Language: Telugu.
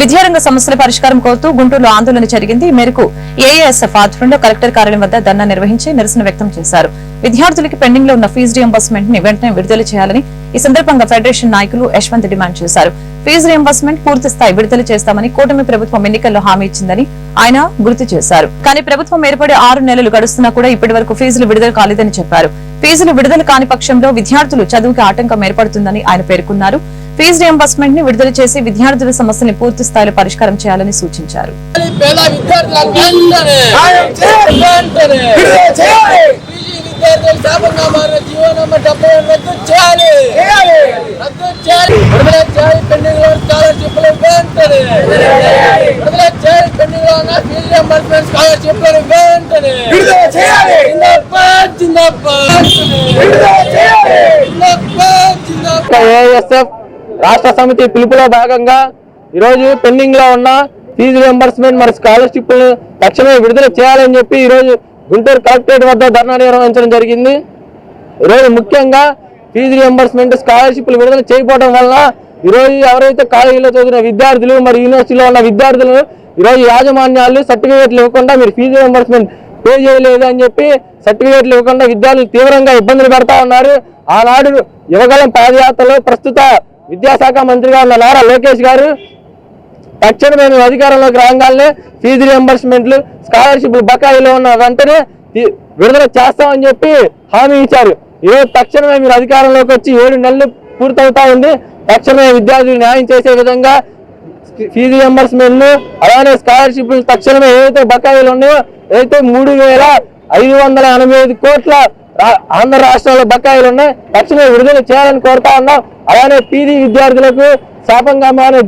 విద్యారంగ సమస్యల పరిష్కారం కోరుతూ గుంటూరులో ఆందోళన జరిగింది. ఈ మేరకు ఏఏఎస్ఎఫ్ ఆధ్వర్యంలో కలెక్టర్ కార్యాలయం వద్ద ధర్నా నిర్వహించి నిరసన వ్యక్తం చేశారు. విద్యార్థులకి పెండింగ్లో ఉన్న ఫీజు రియంబర్స్మెంట్ని వెంటనే విడుదల చేయాలని ఈ సందర్భంగా ఫెడరేషన్ నాయకులు యశ్వంత్ డిమాండ్ చేశారు. ఫీజు రియంబర్స్మెంట్ పూర్తి స్థాయి విడుదల చేస్తామని కూటమి ప్రభుత్వం ఎన్నికల్లో హామీ ఇచ్చిందని ఆయన గుర్తు చేశారు. కానీ ప్రభుత్వం ఏర్పడి ఆరు నెలలు గడుస్తున్నా కూడా ఇప్పటి వరకు ఫీజులు విడుదల కాలేదని చెప్పారు. ఫీజులు విడుదల కాని పక్షంలో విద్యార్థులు చదువుకి ఆటంకం ఏర్పడుతుందని ఆయన పేర్కొన్నారు. ఫీజు రియంబర్స్మెంట్ని విడుదల చేసి విద్యార్థుల సమస్యల్ని పూర్తి స్థాయిలో పరిష్కారం చేయాలని సూచించారు. పేద రాష్ట్ర సమితి పిలుపులో భాగంగా ఈరోజు పెండింగ్లో ఉన్న ఫీజు రియంబర్స్మెంట్ మరి స్కాలర్షిప్లను తక్షణమే విడుదల చేయాలని చెప్పి ఈరోజు గుంటూరు కలెక్టరేట్ వద్ద ధర్నా నిర్వహించడం జరిగింది. ఈరోజు ముఖ్యంగా ఫీజు రియంబర్స్మెంట్ స్కాలర్షిప్లు విడుదల చేయకపోవడం వల్ల ఈరోజు ఎవరైతే కాలేజీలో చదివిన విద్యార్థులు మరి యూనివర్సిటీలో ఉన్న విద్యార్థులు ఈరోజు యాజమాన్యాలు సర్టిఫికేట్లు ఇవ్వకుండా మీరు ఫీజు రియంబర్స్మెంట్ పే చేయలేదు అని చెప్పి సర్టిఫికేట్లు ఇవ్వకుండా విద్యార్థులు తీవ్రంగా ఇబ్బందులు పడతా ఉన్నారు. ఆనాడు యువగలం పాదయాత్రలో ప్రస్తుత విద్యాశాఖ మంత్రిగా ఉన్న నారా లోకేష్ గారు తక్షణమే మేము అధికారంలోకి రాగానే ఫీజు రియంబర్స్మెంట్లు స్కాలర్షిప్లు బకాయిలో ఉన్న వెంటనే విడుదల చేస్తామని చెప్పి హామీ ఇచ్చారు. ఈరోజు తక్షణమే మీరు అధికారంలోకి వచ్చి ఏడు నెలలు పూర్తవుతా ఉంది. తక్షణమే విద్యార్థులు న్యాయం చేసే విధంగా ఫీజు రియంబర్స్మెంట్లు అలానే స్కాలర్షిప్లు తక్షణమే ఏదైతే బకాయిలు ఉన్నాయో ఏదైతే మూడు వేల ఐదు వందల కోట్ల ఆంధ్ర రాష్ట్రాల్లో బకాయిలు ఉన్నాయి. తక్షణమే విడుదల చేయాలని కోరుతా ఉన్నాం. అలానే పీజీ విద్యార్థులకు శాపంగా మారిన